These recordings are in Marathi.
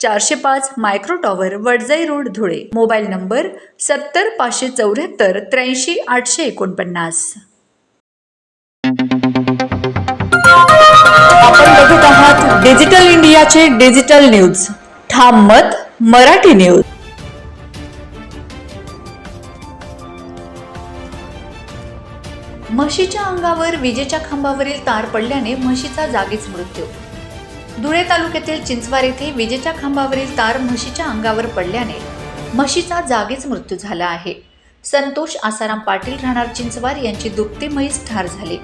चारशे पाच micro tower Wadjai road Dhule. Mobile number सत्तर पाचशे चौऱ्याहत्तर त्र्याऐंशी आठशे एकोणपन्नास. आपण बघत आहात डिजिटल इंडियाचे डिजिटल न्यूज. ठाम मत मराठी न्यूज. म्हशीच्या अंगावर विजेच्या खांबावरील तार पडल्याने म्हशीचा जागीच मृत्यू. धुळे तालुक्यातील चिंचवार येथे विजेच्या खांबावरील तार म्हशीच्या अंगावर पडल्याने म्हशीचा जागीच मृत्यू झाला आहे. संतोष आसाराम पाटील राहणार चिंचवार यांची दुभते म्हैस ठार झाली.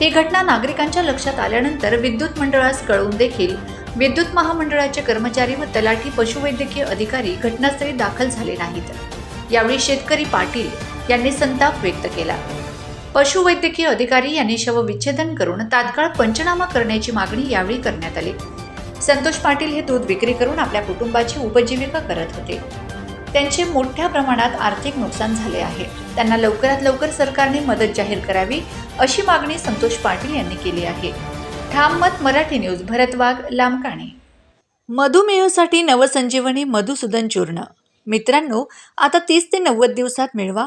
ही घटना नागरिकांच्या लक्षात आल्यानंतर विद्युत मंडळास कळवून देखील विद्युत महामंडळाचे कर्मचारी व तलाठी पशुवैद्यकीय अधिकारी घटनास्थळी दाखल झाले नाहीत. यावेळी शेतकरी पाटील यांनी संताप व्यक्त केला. पशुवैद्यकीय अधिकारी यांनी शवविच्छेदन करून तात्काळ पंचनामा करण्याची मागणी यावेळी करण्यात आली. संतोष पाटील हे दूध विक्री करून आपल्या कुटुंबाची उपजीविका करत होते. त्यांचे मोठ्या प्रमाणात आर्थिक नुकसान झाले आहे. त्यांना लवकरात लवकर सरकारने मदत जाहीर करावी अशी मागणी संतोष पाटील यांनी केली आहे. ठाम मत मराठी न्यूज भरत वाघ लांबकाणे. मधुमेहासाठी नवसंजीवनी मधुसूदन चूर्ण. मित्रांनो आता तीस ते नव्वद दिवसात मिळवा.